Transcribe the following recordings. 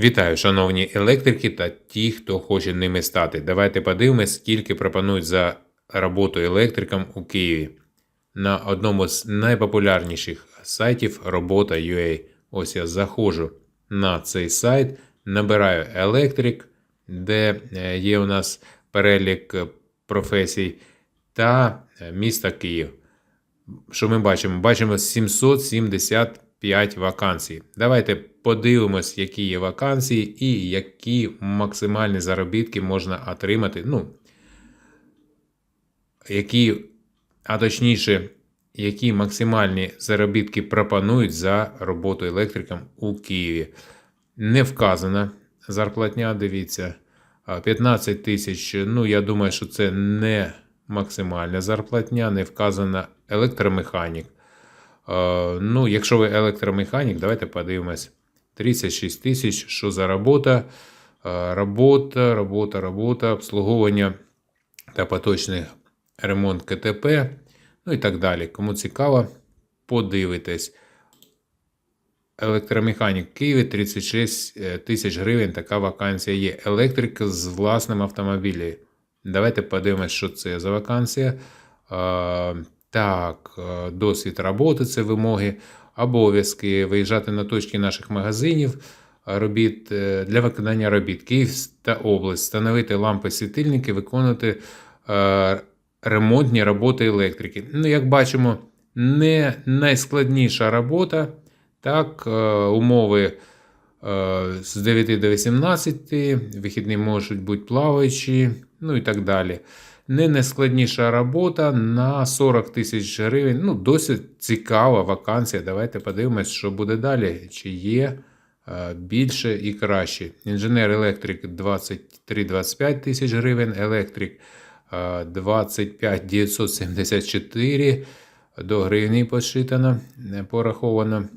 Вітаю, шановні електрики та ті, хто хоче ними стати. Давайте подивимось, скільки пропонують за роботу електрикам у Києві. На одному з найпопулярніших сайтів робота.ua. Ось я заходжу на цей сайт, набираю електрик, де е, є у нас перелік е, професій, та е, міста Київ. Що ми бачимо? Бачимо 775 вакансій. Давайте подивимось, які є вакансії і які максимальні заробітки можна отримати. Ну, які, а точніше, які максимальні заробітки пропонують за роботу електрикам у Києві. Не вказана зарплатня, дивіться. 15 тисяч. Ну, я думаю, що це не максимальна зарплатня, не вказана електромеханік. Е, Ну, якщо ви електромеханік, давайте подивимось. 36 тисяч, що за робота? Е, Робота, робота, робота, обслуговування та поточний ремонт КТП, ну і так далі. Кому цікаво, подивитесь. Електромеханік Києві 36 тисяч гривень. Така вакансія є. Електрик з власним автомобілем. Давайте подивимось, що це за вакансія. Е, Так, е, досвід роботи це вимоги, обов'язки виїжджати на точки наших магазинів. Робіт е, для виконання робіт Київ та область, встановити лампи світильники, виконувати е, ремонтні роботи електрики. Ну, як бачимо, не найскладніша робота. Так, е, умови е, з 9 до 18, вихідні можуть бути плаваючі, ну і так далі. Не найскладніша робота на 40 тисяч гривень. Ну, досить цікава вакансія. Давайте подивимось, що буде далі. Чи є е, більше і краще. Інженер-електрик 23-25 тисяч гривень, електрик е, 25 974 до гривні посчитано, пораховано.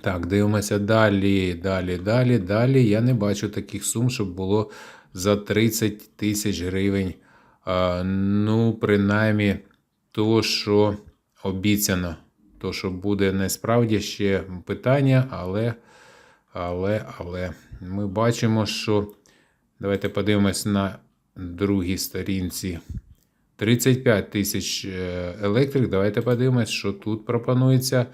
Так, дивимося далі, далі, далі, далі. Я не бачу таких сум, щоб було за 30 тисяч гривень. Ну, принаймні, то, що обіцяно. То, що буде насправді ще питання, але, але, але ми бачимо, що давайте подивимось на другій сторінці. 35 тисяч е, електрик. Давайте подивимось, що тут пропонується.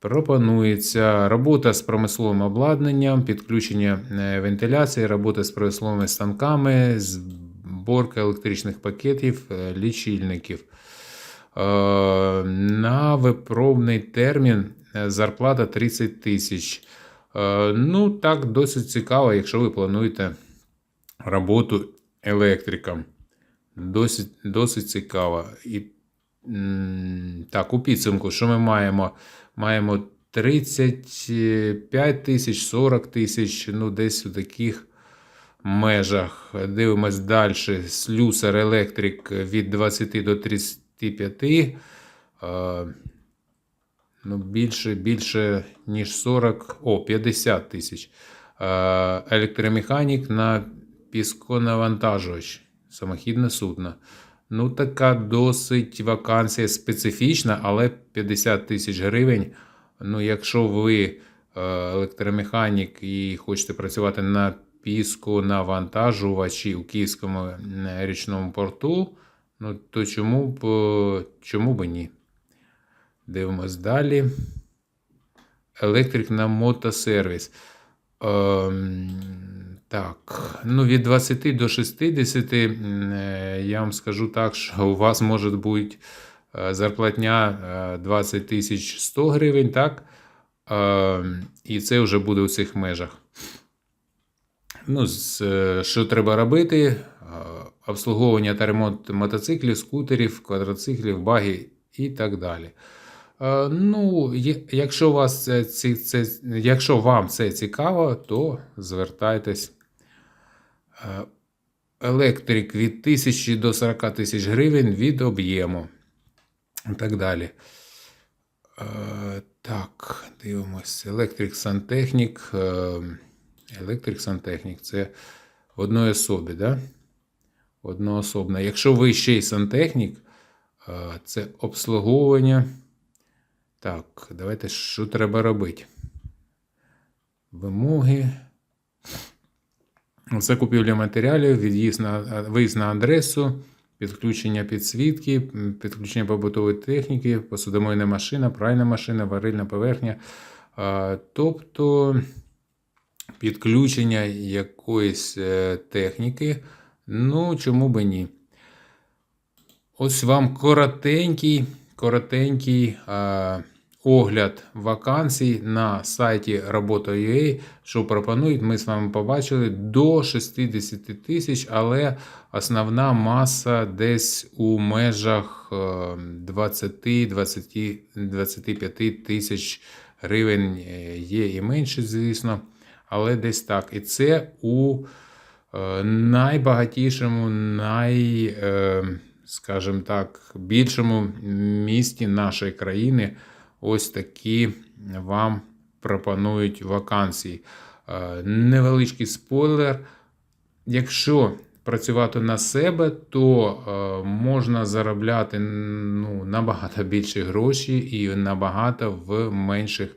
Пропонується робота з промисловим обладнанням, підключення е, вентиляції, робота з промисловими станками, зборка електричних пакетів, е, лічильників. Е, На випробний термін е, зарплата 30 тисяч. Ну, так, досить цікаво, якщо ви плануєте роботу електриком. Досить, досить цікаво. І так, у підсумку, що ми маємо? Маємо 35 тисяч, 40 тисяч, ну, десь у таких межах. Дивимось далі. Слюсар електрик від 20 до 35. Е, Ну, більше, більше, ніж 40, о, 50 тисяч. Е, Електромеханік на пісконавантажувач. Самохідне судно. Ну, така досить вакансія специфічна, але 50 тисяч гривень. Ну, якщо ви е, електромеханік і хочете працювати на піску навантажувачі у Київському річному порту, ну, то чому б, е, чому б ні? Дивимось далі. Електрик на мотосервіс. Ем, так, ну від 20 до 60, е, я вам скажу так, що у вас може бути е, зарплатня е, 20 тисяч 100 гривень, так? Ем, І це вже буде у цих межах. Ну, е, що треба робити? Е, Обслуговування та ремонт мотоциклів, скутерів, квадроциклів, баги і так далі. Е, Ну, якщо, вас це, це, якщо вам це цікаво, то звертайтесь. Електрик від 1000 до 40 тисяч гривень від об'єму. І так далі. Так, дивимось. Електрик сантехнік. Е, Електрик сантехнік це одної особі, да? Одноособна. Якщо ви ще й сантехнік, е, це обслуговування. Так, давайте що треба робити? Вимоги. Це купівля матеріалів, від'їзд на, виїзд на адресу, підключення підсвітки, підключення побутової техніки, посудомойна машина, пральна машина, варильна поверхня. А, Тобто підключення якоїсь е, техніки. Ну, чому би ні? Ось вам коротенький, коротенький е, огляд вакансій на сайті Робота.ua, що пропонують. Ми з вами побачили до 60 тисяч, але основна маса десь у межах е, 20-25 тисяч гривень е, є і менше, звісно, але десь так. І це у е, найбагатішому, най, е, скажімо так, більшому місті нашої країни ось такі вам пропонують вакансії. Е, Невеличкий спойлер. Якщо працювати на себе, то можна заробляти ну, набагато більше гроші і набагато в менших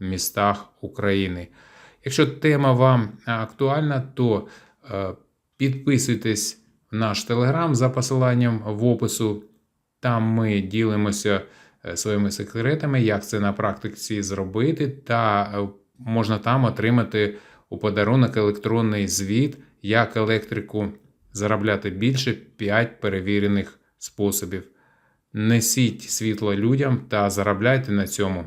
містах України. Якщо тема вам актуальна, то е, підписуйтесь в наш телеграм за посиланням в опису. Там ми ділимося е, своїми секретами, як це на практиці зробити, та е, можна там отримати у подарунок електронний звіт, як електрику заробляти більше 5 перевірених способів. Несіть світло людям та заробляйте на цьому.